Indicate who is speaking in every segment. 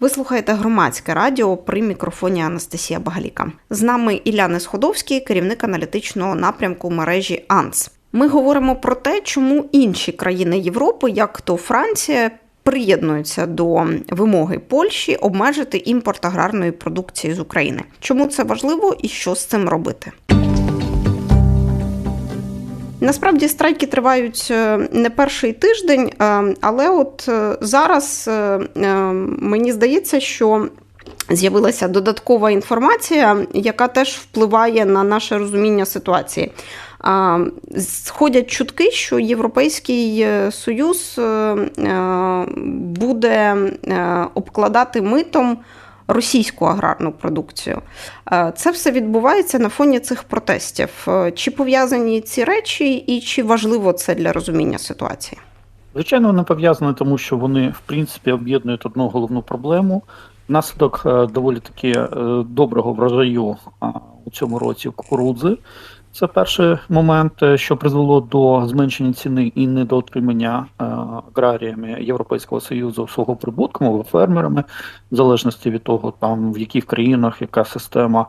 Speaker 1: Ви слухаєте громадське радіо при мікрофоні Анастасія Багаліка. З нами Ілля Несходовський, керівник аналітичного напрямку мережі АНС. Ми говоримо про те, чому інші країни Європи, як то Франція, приєднуються до вимоги Польщі обмежити імпорт аграрної продукції з України. Чому це важливо і що з цим робити? Насправді страйки тривають е, не перший тиждень, е, але от е, зараз мені здається, що з'явилася додаткова інформація, яка теж впливає на наше розуміння ситуації. Сходять чутки, що Європейський Союз буде обкладати митом російську аграрну продукцію. Е, це все відбувається на фоні цих протестів. Е, чи пов'язані ці речі, і чи важливо це для розуміння ситуації?
Speaker 2: Звичайно, вони пов'язані, тому що вони в принципі об'єднують одну головну проблему. Внаслідок е, доволі таки доброго врожаю у цьому році кукурудзи. Це перший момент, е, що призвело до зменшення ціни і недоотримання е, аграріями Європейського союзу свого прибутку, фермерами, в залежності від того, там в яких країнах яка система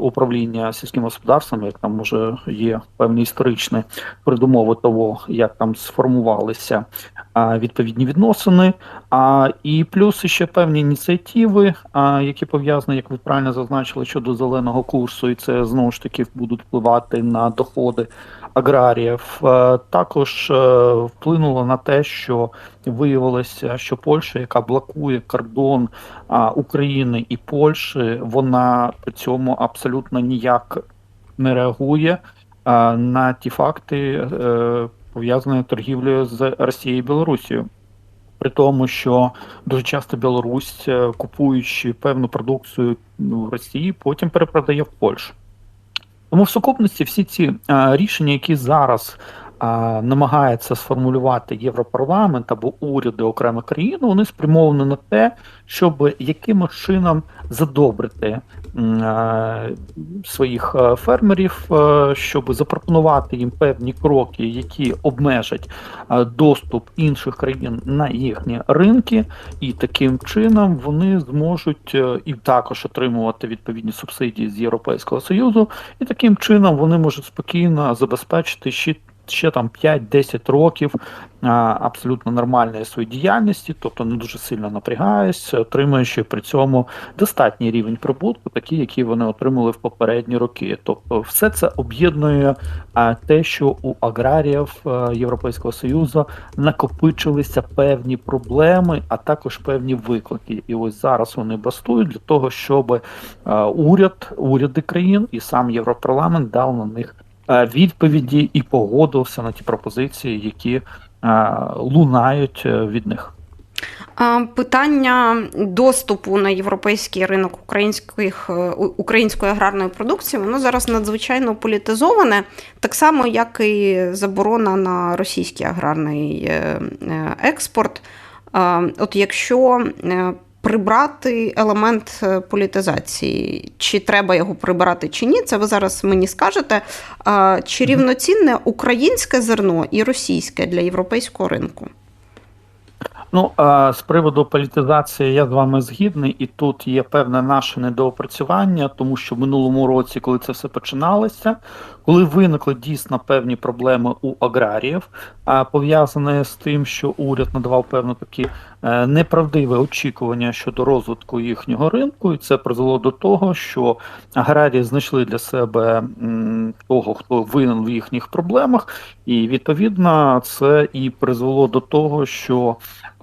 Speaker 2: управління сільським господарством, як там може є певні історичні передумови того, як там сформувалися відповідні відносини. А і плюс ще певні ініціативи, які пов'язані, як ви правильно зазначили, щодо зеленого курсу, і це знову ж таки будуть впливати на доходи аграріїв. Е, також е, вплинуло на те, що виявилося, що Польща, яка блокує кордон України і Польщі, вона при цьому абсолютно ніяк не реагує на ті факти. Е, пов'язані торгівлею з Росією і Білорусією. При тому, що дуже часто Білорусь, е, купуючи певну продукцію в Росії, потім перепродає в Польщу. Тому в сукупності всі ці рішення, які зараз намагається сформулювати Європарламент або уряди окремих країн, вони спрямовані на те, щоб якимось чином задобрити своїх фермерів, щоб запропонувати їм певні кроки, які обмежать доступ інших країн на їхні ринки, і таким чином вони зможуть е, і також отримувати відповідні субсидії з Європейського союзу, і таким чином вони можуть спокійно забезпечити ще ще там 5-10 років абсолютно нормальної своєї діяльності, тобто не дуже сильно напрягаюсь, отримуючи при цьому достатній рівень прибутку, такий, який вони отримали в попередні роки. Тобто, все це об'єднує те, що у аграріїв Європейського союзу накопичилися певні проблеми, а також певні виклики. І ось зараз вони бастують для того, щоб уряд, уряди країн і сам Європарламент дав на них. Е, відповіді і погодився на ті пропозиції, які е, лунають е, від них.
Speaker 1: Питання доступу на європейський ринок українських української аграрної продукції воно зараз надзвичайно політизоване, так само, як і заборона на російський аграрний експорт. От якщо прибрати елемент е, політизації. Чи треба його прибирати, чи ні, це ви зараз мені скажете. Чи рівноцінне українське зерно і російське для європейського ринку?
Speaker 2: Ну з приводу політизації я з вами згідний, і тут є певне наше недоопрацювання, тому що в минулому році, коли це все починалося, коли виникли дійсно певні проблеми у аграріїв, а пов'язане з тим, що уряд надавав певно такі е, неправдиве очікування щодо розвитку їхнього ринку, і це призвело до того, що аграрії знайшли для себе того, хто винен в їхніх проблемах, і відповідно це і призвело до того, що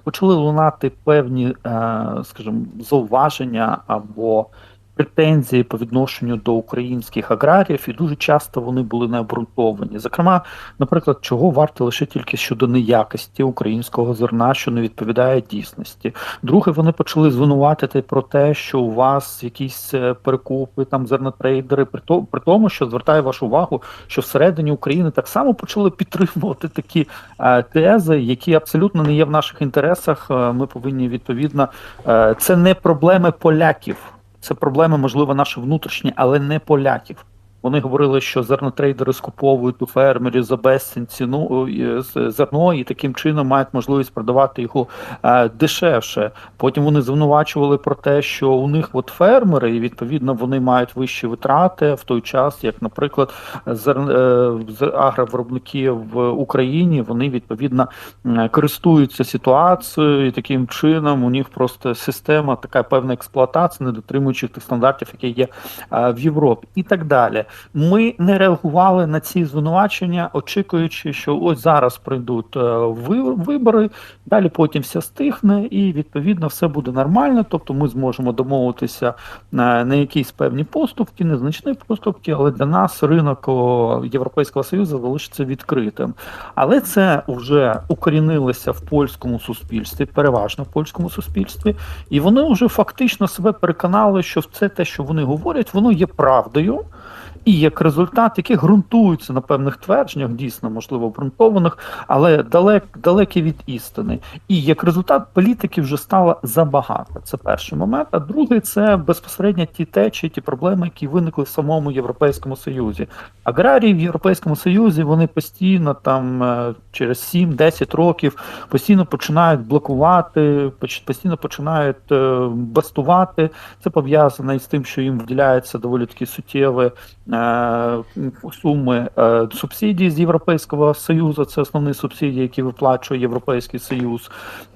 Speaker 2: почали лунати певні, е, скажімо, зауваження або претензії по відношенню до українських аграріїв, і дуже часто вони були необґрунтовані. Зокрема, наприклад, чого варто лише тільки щодо неякості українського зерна, що не відповідає дійсності. Друге, вони почали звинуватити про те, що у вас якісь е, перекупи, там зернотрейдери, при тому, що звертає вашу увагу, що всередині України так само почали підтримувати такі е, тези, які абсолютно не є в наших інтересах. Е, ми повинні відповідно, це не проблеми поляків. Це проблеми, можливо, наші внутрішні, але не поляків. Вони говорили, що зернотрейдери скуповують у фермерів за безцінь ціну е, зерно і таким чином мають можливість продавати його е, дешевше. Потім вони звинувачували про те, що у них от фермери, і відповідно вони мають вищі витрати в той час, як, наприклад, е, агровиробники в Україні вони відповідно користуються ситуацією, і таким чином у них просто система така певна експлуатація, не дотримуючи тих стандартів, які є в Європі, і так далі. Ми не реагували на ці звинувачення, очікуючи, що ось зараз прийдуть е, вибори, далі потім все стихне, і відповідно все буде нормально. Тобто ми зможемо домовитися на, на якісь певні поступки, незначні поступки, але для нас ринок Європейського Союзу залишиться відкритим. Але це вже укорінилося в польському суспільстві, переважно в польському суспільстві, і вони вже фактично себе переконали, що це те, що вони говорять, воно є правдою. І як результат, який ґрунтується на певних твердженнях, дійсно можливо обґрунтованих, але далек, далекі від істини. І як результат політики вже стало забагато. Це перший момент. А другий це безпосередньо ті течії, ті проблеми, які виникли в самому Європейському Союзі. Аграрії в Європейському Союзі вони постійно там е, через 7-10 років постійно починають блокувати, постійно починають е, бастувати. Це пов'язано із тим, що їм виділяються доволі такі суттєві е, суми е, субсидій з Європейського Союзу. Це основні субсидії, які виплачує Європейський Союз.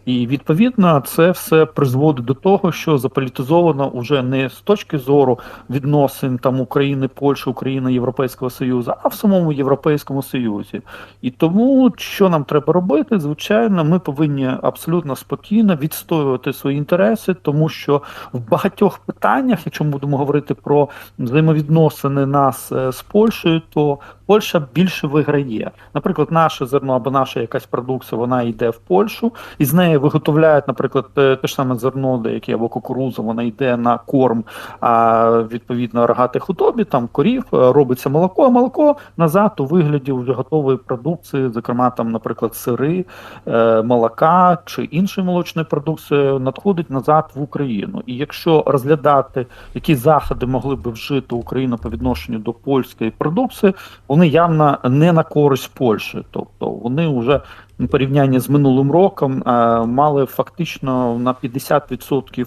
Speaker 2: І відповідно це все призводить до того, що заполітизовано уже не з точки зору відносин там України, Польщі, України, Європейського Союзу, а в самому Європейському Союзі. І тому, що нам треба робити, звичайно, ми повинні абсолютно спокійно відстоювати свої інтереси, тому що в багатьох питаннях, якщо ми будемо говорити про взаємовідносини нас е, з Польщею, то Польща більше виграє. Наприклад, наше зерно або наша якась продукція, вона йде в Польщу, і з неї виготовляють, наприклад, те ж саме зерно, деяке або кукуруза, вона йде на корм а, відповідно рогатій худобі, там корів, е, робиться молоко, а молоко назад у вигляді вже готової продукції, зокрема, там, наприклад, сири, е, молока чи іншої молочної продукції, надходить назад в Україну. І якщо розглядати, які заходи могли би вжити Україна по відношенню до польської продукції, вони явно не на користь Польщі, тобто вони вже в порівнянні з минулим роком е, мали фактично на 50%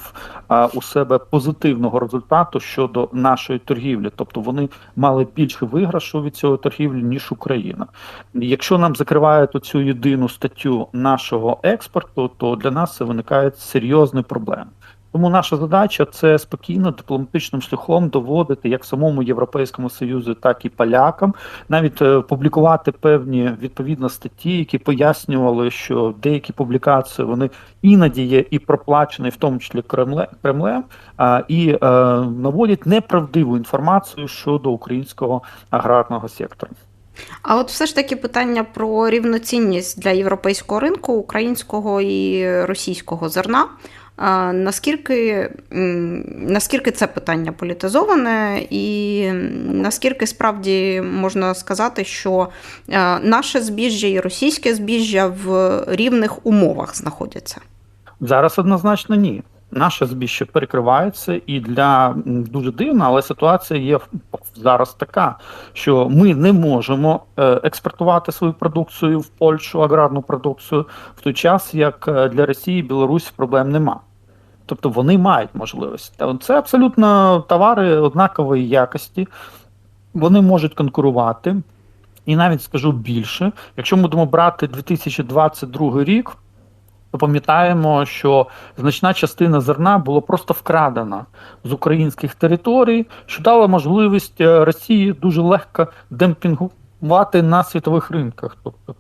Speaker 2: е, у себе позитивного результату щодо нашої торгівлі, тобто вони мали більше виграшу від цього торгівлі ніж Україна. Якщо нам закривають оцю єдину статтю нашого експорту, то для нас це виникають серйозні проблеми. Тому наша задача це спокійно дипломатичним шляхом доводити як самому Європейському Союзу, так і полякам, навіть е, публікувати певні відповідно статті, які пояснювали, що деякі публікації вони іноді є і проплачені, в тому числі Кремле, Кремлем, і е, наводять неправдиву інформацію щодо українського аграрного сектора.
Speaker 1: А от все ж таки питання про рівноцінність для європейського ринку, українського і російського зерна. Наскільки, наскільки це питання політизоване, і наскільки справді можна сказати, що е, наше збіжжя і російське збіжжя в рівних умовах знаходяться?
Speaker 2: Зараз однозначно ні. Наше збіжжя перекривається, і для дуже дивно, але ситуація є зараз така, що ми не можемо е, експортувати свою продукцію в Польщу, аграрну продукцію, в той час як е, для Росії і Білорусі проблем нема. Тобто вони мають можливість. Це абсолютно товари однакової якості, вони можуть конкурувати. І навіть скажу більше, якщо ми будемо брати 2022 рік, то пам'ятаємо, що значна частина зерна була просто вкрадена з українських територій, що дало можливість е, Росії дуже легко демпінгувати на світових ринках. Тобто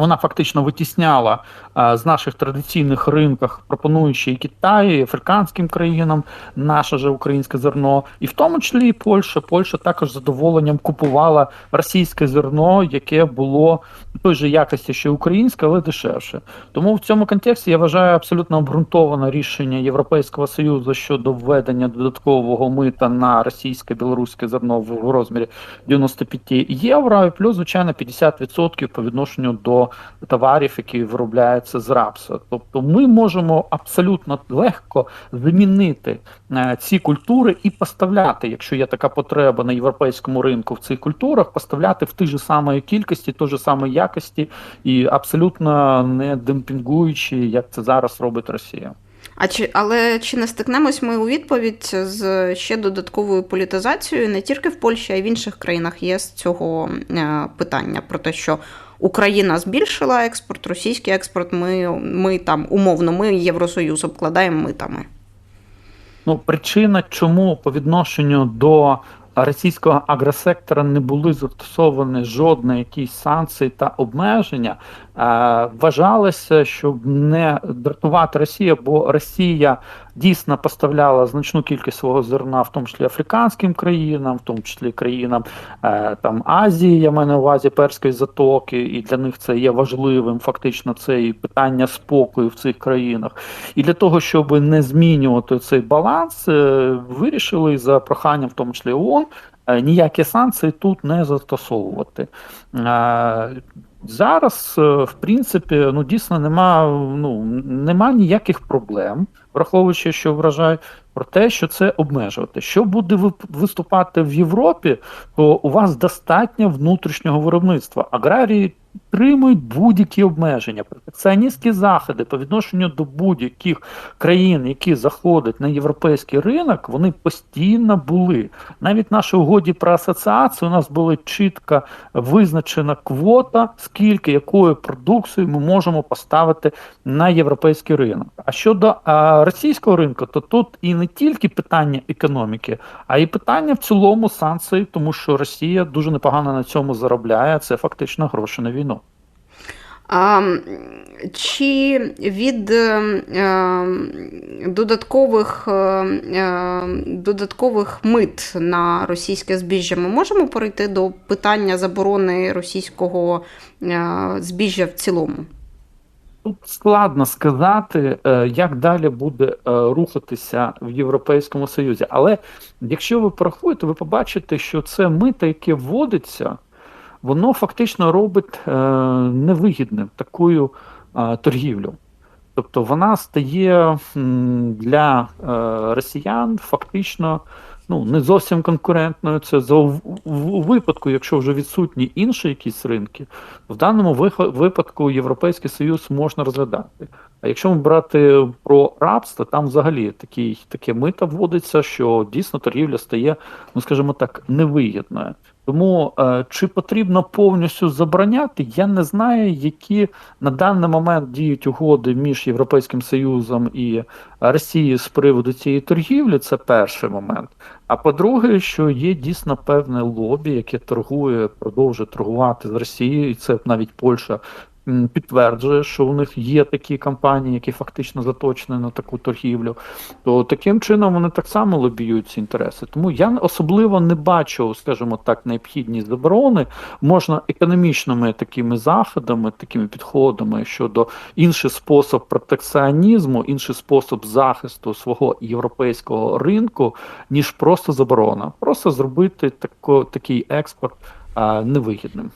Speaker 2: вона фактично витісняла а, з наших традиційних ринках, пропонуючи і Китаю, і африканським країнам наше же українське зерно, і в тому числі і Польща. Польща також задоволенням купувала російське зерно, яке було той же якості, що українське, але дешевше. Тому в цьому контексті я вважаю абсолютно обґрунтоване рішення Європейського союзу щодо введення додаткового мита на російське білоруське зерно в розмірі 95 євро, і плюс, звичайно, 50% по відношенню до товарів, які виробляються з рапсу. Тобто, ми можемо абсолютно легко замінити е, ці культури і поставляти, якщо є така потреба на європейському ринку в цих культурах, поставляти в тій же самої кількості, той же самої якості і абсолютно не демпінгуючи, як це зараз робить Росія.
Speaker 1: А чи але чи не стикнемось ми у відповідь з ще додатковою політизацією не тільки в Польщі, а й в інших країнах є з цього е, питання про те, що Україна збільшила експорт, російський експорт. Ми, ми там умовно, ми Євросоюз обкладаємо митами.
Speaker 2: Ну, причина, чому по відношенню до російського агросектора не були застосовані жодні якісь санкції та обмеження, е, вважалося, щоб не дратувати Росію, бо Росія дійсно поставляла значну кількість свого зерна, в тому числі африканським країнам, в тому числі країнам е, там Азії, я маю на увазі Перської затоки, і для них це є важливим. Фактично, це і питання спокою в цих країнах. І для того, щоб не змінювати цей баланс, е, вирішили за проханням, в тому числі ООН, е, ніякі санкції тут не застосовувати. Е, Зараз, е, в принципі, ну дійсно нема, ну, нема ніяких проблем, враховуючи, що вражає, про те, що це обмежувати. Що буде виступати в Європі, то у вас достатньо внутрішнього виробництва. Аграрії підтримують будь-які обмеження, протекціоністські заходи по відношенню до будь-яких країн, які заходять на європейський ринок, вони постійно були. Навіть в нашій угоді про асоціацію у нас була чітко визначена квота, скільки якої продукції ми можемо поставити на європейський ринок. А щодо російського ринку, то тут і не тільки питання економіки, а й питання в цілому санкцій, тому що Росія дуже непогано на цьому заробляє. Це фактично гроші на війну.
Speaker 1: А, чи від е, е, додаткових, е, е, додаткових мит на російське збіжжя ми можемо перейти до питання заборони російського збіжжя в цілому?
Speaker 2: Тут складно сказати, е, як далі буде е, рухатися в Європейському Союзі. Але якщо ви порахуєте, ви побачите, що це мито, яке вводиться, воно фактично робить е, невигідним таку е, торгівлю. Тобто вона стає для росіян фактично ну, не зовсім конкурентною. Це за випадку, якщо вже відсутні інші якісь ринки, в даному випадку Європейський Союз можна розглядати. А якщо ми брати про рабство, там взагалі такі, таке мито вводиться, що дійсно торгівля стає, ну скажімо так, невигідною. Тому е, чи потрібно повністю забороняти, я не знаю, які на даний момент діють угоди між Європейським Союзом і Росією з приводу цієї торгівлі. Це перший момент. А по-друге, що є дійсно певне лобі, яке торгує, продовжує торгувати з Росією, і це навіть Польща підтверджує, що у них є такі компанії, які фактично заточені на таку торгівлю. То таким чином вони так само лобіюють ці інтереси. Тому я особливо не бачу, скажімо так, необхідність заборони. Можна економічними такими заходами, такими підходами щодо інший спосіб протекціонізму, інший спосіб захисту свого європейського ринку, ніж просто заборона. Просто зробити тако, такий експорт а, невигідним.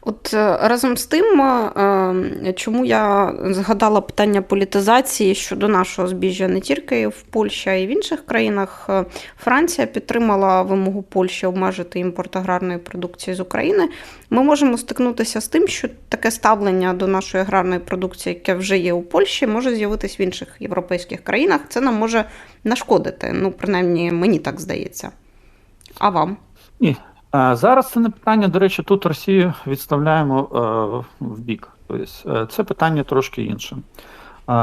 Speaker 1: От е, разом з тим, е, чому я згадала питання політизації щодо нашого збіжжя не тільки в Польщі, а й в інших країнах. Е, Франція підтримала вимогу Польщі обмежити імпорт аграрної продукції з України. Ми можемо стикнутися з тим, що таке ставлення до нашої аграрної продукції, яке вже є у Польщі, може з'явитись в інших європейських країнах. Це нам може нашкодити. Ну, принаймні, мені так здається. А вам?
Speaker 2: Ні. Зараз це не питання, до речі, тут Росію відставляємо е, в бік. Тобто, е, це питання трошки інше.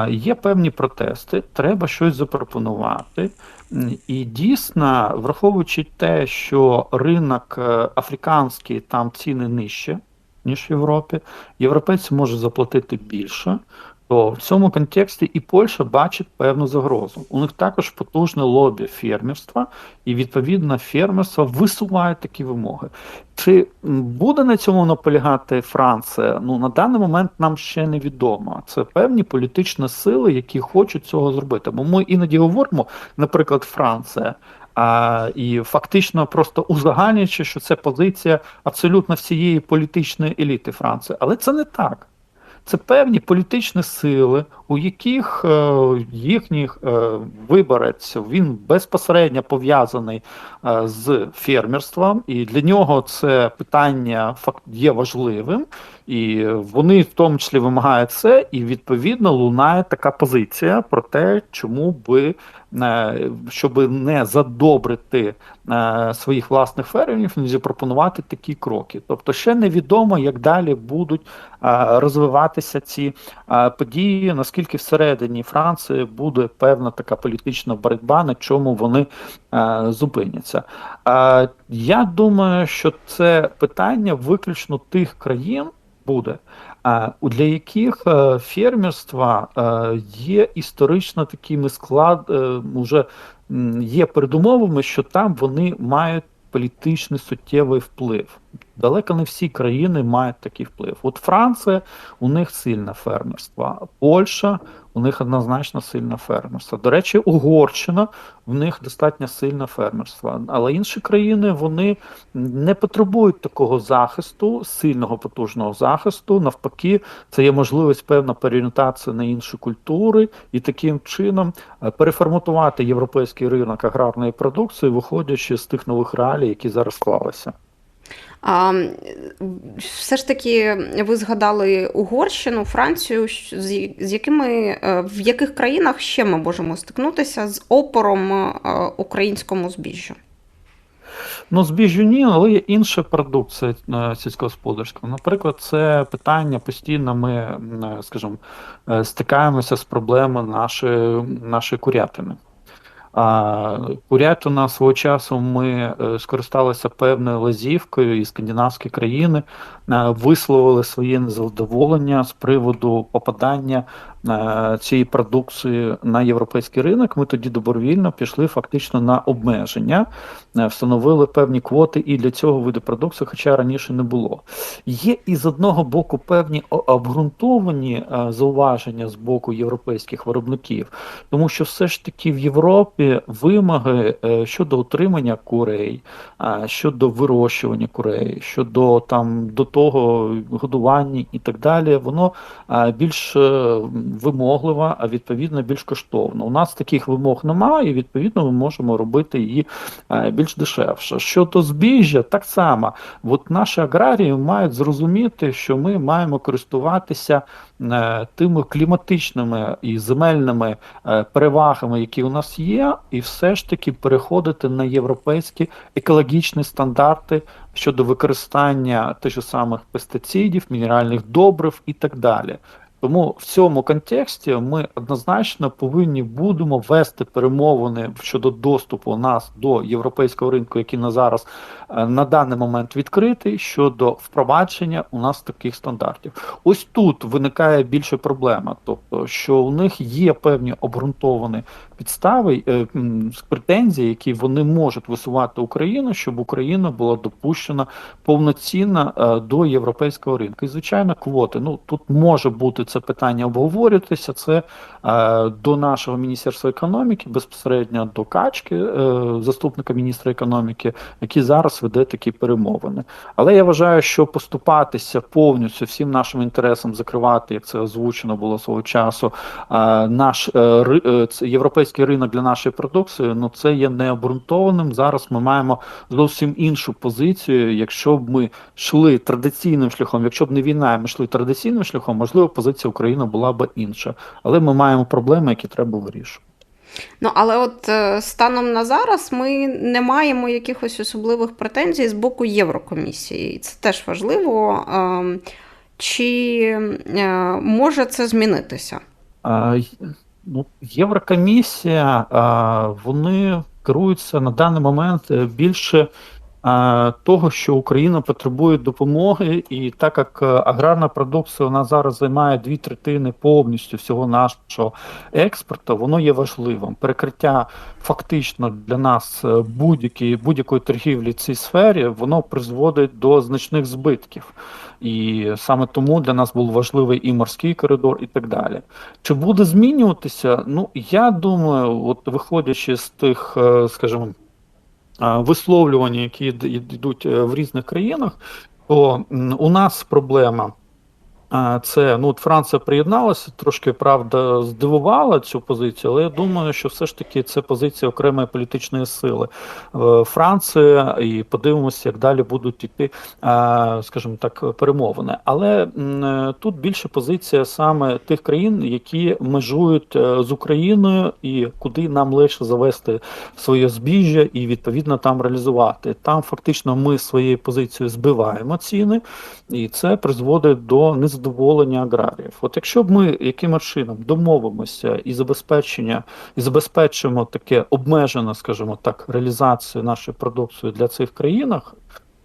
Speaker 2: Є певні протести, треба щось запропонувати. І дійсно, враховуючи те, що ринок е, африканський там ціни нижче, ніж в Європі, європейці можуть заплатити більше. То в цьому контексті і Польща бачить певну загрозу. У них також потужне лобі фермерства, і відповідно фермерство висуває такі вимоги. Чи буде на цьому наполягати Франція? Ну на даний момент нам ще не відомо. Це певні політичні сили, які хочуть цього зробити. Бо ми іноді говоримо, наприклад, Франція. А, і фактично просто узагальнюючи, що це позиція абсолютно всієї політичної еліти Франції. Але це не так. Це певні політичні сили, у яких е, їхній е, виборець він безпосередньо пов'язаний е, з фермерством, і для нього це питання факт є важливим, і вони в тому числі вимагають це, і відповідно лунає така позиція про те, чому би е, щоб не задобрити е, своїх власних фермерів, не запропонувати такі кроки. Тобто, ще невідомо, як далі будуть е, розвиватися ці події, наскільки всередині Франції буде певна така політична боротьба, на чому вони зупиняться. Я думаю, що це питання виключно тих країн буде. Для яких фермерства е, є історично такими склад, е, уже є передумовами, що там вони мають політичний суттєвий вплив. Далеко не всі країни мають такий вплив. От Франція, у них сильне фермерство, Польща, у них однозначно сильне фермерство. До речі, Угорщина в них достатньо сильне фермерство. Але інші країни вони не потребують такого захисту, сильного потужного захисту. Навпаки, це є можливість певна переорієнтація на інші культури і таким чином е, переформатувати європейський ринок аграрної продукції, виходячи з тих нових реалій, які зараз склалися.
Speaker 1: Все ж таки, ви згадали Угорщину, Францію, з якими е, в яких країнах ще ми можемо стикнутися з опором е, українському збіжжю?
Speaker 2: Ну, збіжжю ні, але є інша продукція е, сільськогосподарська. Наприклад, це питання постійно ми, скажімо, стикаємося з проблемою нашої, нашої курятини. А курятина свого часу ми е, скористалися певною лазівкою, і скандинавські країни висловили своє незадоволення з приводу попадання е, цієї продукції на європейський ринок. Ми тоді добровільно пішли фактично на обмеження, е, встановили певні квоти і для цього виду продукції, хоча раніше не було. Є і з одного боку певні обґрунтовані е, зауваження з боку європейських виробників, тому що все ж таки в Європі вимоги е, щодо утримання курей, щодо вирощування курей, щодо там до того годування і так далі, воно більш е, вимогливе, а відповідно більш коштовно. У нас таких вимог немає, і відповідно ми можемо робити її е, більш дешевше. Щодо збіжжя, так само. От наші аграрії мають зрозуміти, що ми маємо користуватися тими кліматичними і земельними е, перевагами, які у нас є, і все ж таки переходити на європейські екологічні стандарти щодо використання тих же самих пестицидів, мінеральних добрив і так далі. Тому в цьому контексті ми однозначно повинні будемо вести перемовини щодо доступу нас до європейського ринку, який на зараз е, на даний момент відкритий, щодо впровадження у нас таких стандартів. Ось тут виникає більше проблема, тобто що у них є певні обґрунтовані підстави е, претензії, які вони можуть висувати Україну, щоб Україна була допущена повноцінно е, до європейського ринку. І звичайно, квоти. Ну тут може бути це питання обговорюватися. Це е, до нашого міністерства економіки, безпосередньо до Качки, заступника міністра економіки, який зараз веде такі перемовини. Але я вважаю, що поступатися повністю всім нашим інтересам, закривати, як це озвучено було свого часу, наш це європейський ринок для нашої продукції, ну це є необґрунтованим. Зараз ми маємо зовсім іншу позицію. Якщо б ми йшли традиційним шляхом, якщо б не війна, ми йшли традиційним шляхом, можливо, позиція України була б інша. Але ми маємо проблеми, які треба вирішувати.
Speaker 1: Ну, але от е, станом на зараз ми не маємо якихось особливих претензій з боку Єврокомісії. Це теж важливо. Ем, Чи е, може це змінитися?
Speaker 2: Ну, Єврокомісія, вони керуються на даний момент е, більше того, що Україна потребує допомоги, і так як е, аграрна продукція у нас зараз займає дві третини повністю всього нашого експорту, воно є важливим. Перекриття фактично для нас е, будь-якої будь-якої торгівлі в цій сфері, воно призводить до значних збитків. І саме тому для нас був важливий і морський коридор, і так далі. Чи буде змінюватися? Ну, я думаю, от виходячи з тих, е, скажімо, висловлювання, які йдуть е, в різних країнах, то у нас проблема. Це ну от Франція приєдналася, трошки правда здивувала цю позицію, але я думаю, що все ж таки це позиція окремої політичної сили Е, Франція, і подивимося, як далі будуть йти, е, скажімо так, перемовини. Але е, тут більше позиція саме тих країн, які межують з Україною, і куди нам легше завести своє збіжжя і відповідно там реалізувати. Там фактично ми своєю позицією збиваємо ціни, і це призводить до незадоволення аграріїв. От якщо б ми якимось чином домовимося і забезпечення, і забезпечимо таке обмежене, скажімо так, реалізацію нашої продукції для цих країнах.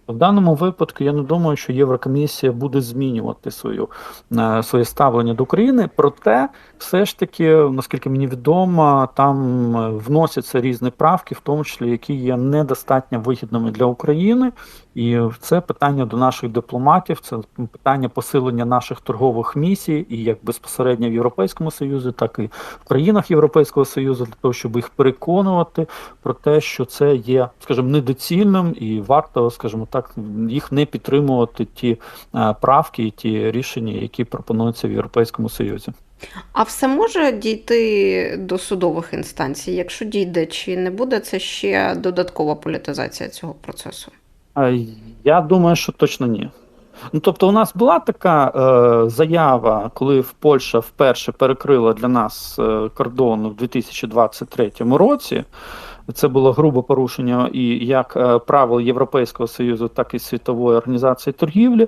Speaker 2: В даному випадку я не думаю, що Єврокомісія буде змінювати свою е, своє ставлення до України. Проте, все ж таки, наскільки мені відомо, там е, вносяться різні правки, в тому числі які є недостатньо вигідними для України. І це питання до наших дипломатів, це питання посилення наших торгових місій, і як безпосередньо в Європейському Союзі, так і в країнах Європейського Союзу, для того, щоб їх переконувати про те, що це є, скажімо, недоцільним, і варто, скажімо так, їх не підтримувати ті е, правки і ті рішення, які пропонуються в Європейському Союзі.
Speaker 1: А все може дійти до судових інстанцій? Якщо дійде, чи не буде це ще додаткова політизація цього процесу?
Speaker 2: Я думаю, що точно ні. Ну, тобто, у нас була така е, заява, коли в Польща вперше перекрила для нас е, кордон у 2023 році. Це було грубе порушення і як е, правил Європейського союзу, так і світової організації торгівлі.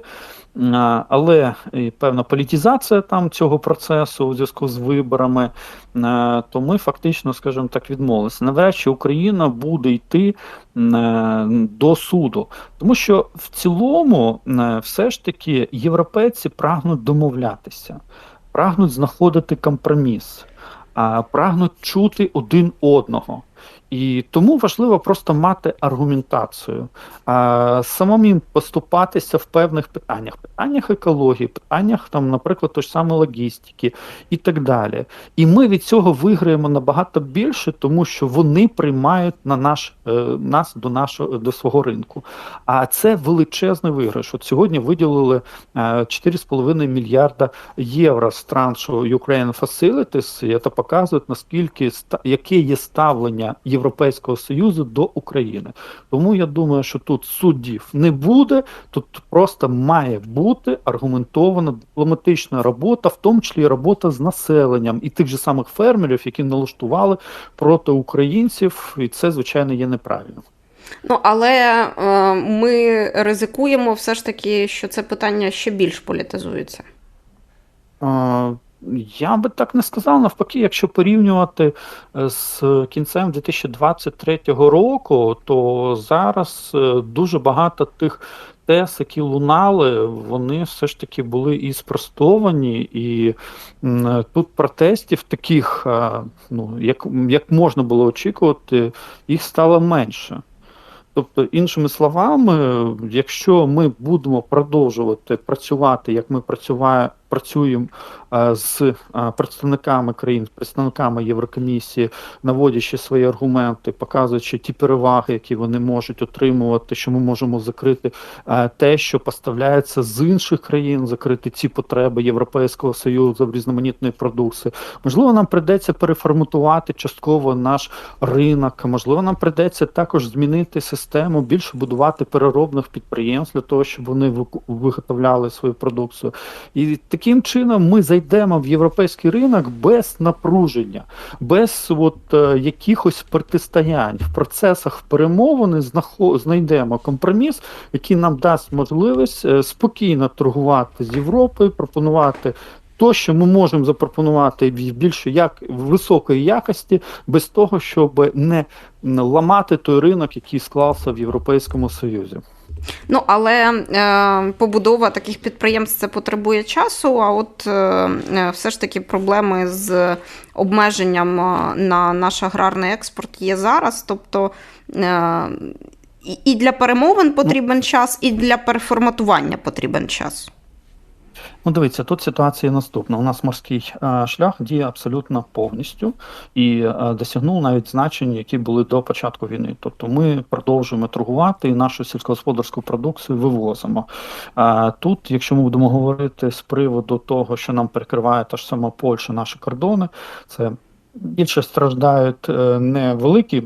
Speaker 2: Але і певна політизація там цього процесу у зв'язку з виборами, е, то ми фактично, скажімо так, відмовилися. Навряд Україна буде йти е, до суду, тому що в цілому, е, все ж таки, європейці прагнуть домовлятися, прагнуть знаходити компроміс, прагнуть чути один одного. І тому важливо просто мати аргументацію, самим поступатися в певних питаннях, питаннях екології, питаннях там, наприклад, той ж саме логістики і так далі. І ми від цього виграємо набагато більше, тому що вони приймають на наш е, нас до нашого до свого ринку. А це величезний виграш. От сьогодні виділили е, 4,5 мільярда євро з траншу Ukraine Facilities, і це показує наскільки яке є ставлення Європейського Союзу до України. Тому я думаю, що тут суддів не буде, тут просто має бути аргументована дипломатична робота, в тому числі робота з населенням і тих же самих фермерів, які налаштували проти українців, і це звичайно є неправильно.
Speaker 1: Ну, але е, ми ризикуємо все ж таки, що це питання ще більш політизується.
Speaker 2: Я би так не сказав. Навпаки, якщо порівнювати е, з кінцем 2023 року, то зараз е, дуже багато тих тез, які лунали, вони все ж таки були і спростовані, і тут протестів таких, е, ну як, як можна було очікувати, їх стало менше. Тобто, іншими словами, якщо ми будемо продовжувати працювати, як ми працюва- працюємо е, з е, представниками країн, з представниками Єврокомісії, наводячи свої аргументи, показуючи ті переваги, які вони можуть отримувати, що ми можемо закрити е, те, що поставляється з інших країн, закрити ці потреби Європейського союзу в різноманітної продукції. Можливо, нам прийдеться переформатувати частково наш ринок. Можливо, нам прийдеться також змінити систему, більше будувати переробних підприємств для того, щоб вони виготовляли свою продукцію. І таким чином ми зайдемо в європейський ринок без напруження, без от, е, якихось протистоянь. В процесах перемовини знахо- знайдемо компроміс, який нам дасть можливість е, спокійно торгувати з Європою, пропонувати. То, що ми можемо запропонувати в більш як високої якості, без того, щоб не ламати той ринок, який склався в Європейському Союзі.
Speaker 1: Ну, але е, побудова таких підприємств це потребує часу. А от е, е, все ж таки проблеми з обмеженням е, на наш аграрний експорт є зараз. Тобто е, і- і для перемовин потрібен час, і для переформатування потрібен час.
Speaker 2: Ну, дивіться, тут ситуація наступна. У нас морський е, шлях діє абсолютно повністю і е, досягнув навіть значень, які були до початку війни. Тобто ми продовжуємо торгувати і нашу сільськогосподарську продукцію вивозимо. Е, тут, якщо ми будемо говорити з приводу того, що нам перекриває та ж сама Польща, наші кордони, це більше страждають е, не великі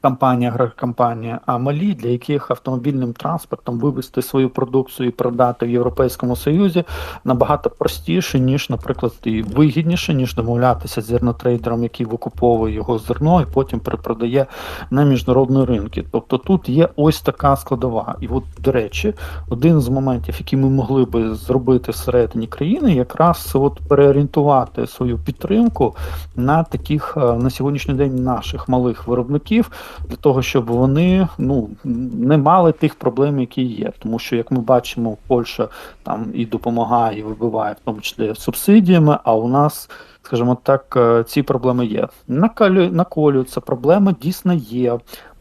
Speaker 2: компанія, агрокомпанія, а малі, для яких автомобільним транспортом вивезти свою продукцію і продати в Європейському Союзі набагато простіше, ніж, наприклад, і вигідніше, ніж домовлятися з зернотрейдером, який викуповує його зерно і потім перепродає на міжнародні ринки. Тобто тут є ось така складова. І от, до речі, один з моментів, який ми могли би зробити всередині країни, якраз от переорієнтувати свою підтримку на таких е, на сьогоднішній день наших малих виробників для того, щоб вони ну не мали тих проблем, які є. Тому що, як ми бачимо, Польща там і допомагає, і вибиває, в тому числі субсидіями. А у нас, скажімо так, е, ці проблеми є. Накалю наколюються, проблема дійсно є.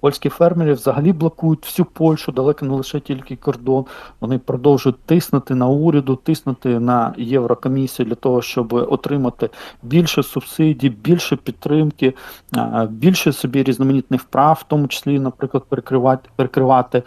Speaker 2: Польські фермери взагалі блокують всю Польщу, далеко не лише тільки кордон. Вони продовжують тиснути на уряду, тиснути на Єврокомісію для того, щоб отримати більше субсидій, більше підтримки, більше собі різноманітних прав, в тому числі, наприклад, перекривати перекривати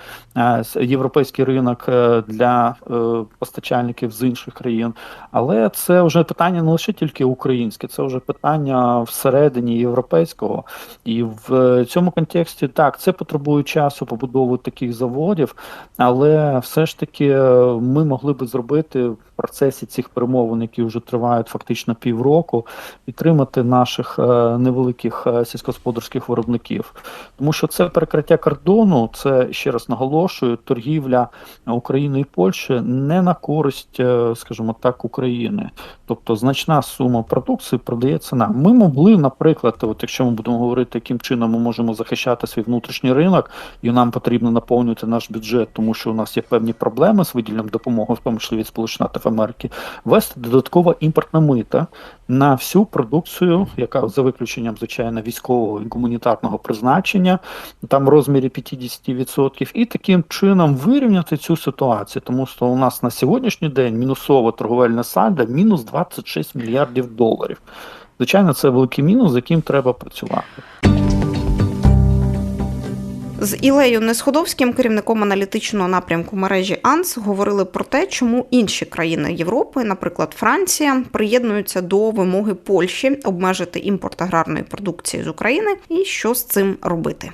Speaker 2: європейський ринок е, для е, постачальників з інших країн. Але це вже питання не лише тільки українське, це вже питання всередині європейського. І в е, цьому контексті так, це потребує часу побудови таких заводів, але все ж таки е, ми могли би зробити процесі цих перемовин, які вже тривають фактично півроку, підтримати наших е, невеликих е, сільськогосподарських виробників. Тому що це перекриття кордону, це ще раз наголошую, торгівля України і Польщі не на користь, е, скажімо так, України. Тобто значна сума продукції продається нам. Ми могли, наприклад, от якщо ми будемо говорити, яким чином ми можемо захищати свій внутрішній ринок, і нам потрібно наповнювати наш бюджет, тому що у нас є певні проблеми з виділенням допомоги, в тому числі від Сполучених Штатів Америки, ввести додатково імпортне мита на всю продукцію, яка за виключенням, звичайно, військового і гуманітарного призначення, там в розмірі 50%, і таким чином вирівняти цю ситуацію, тому що у нас на сьогоднішній день мінусова торговельна сальда мінус 26 мільярдів доларів. Звичайно, це великий мінус, з яким треба працювати.
Speaker 1: З Ілею Несходовським, керівником аналітичного напрямку мережі АНС, говорили про те, чому інші країни Європи, наприклад, Франція, приєднуються до вимоги Польщі обмежити імпорт аграрної продукції з України і що з цим робити.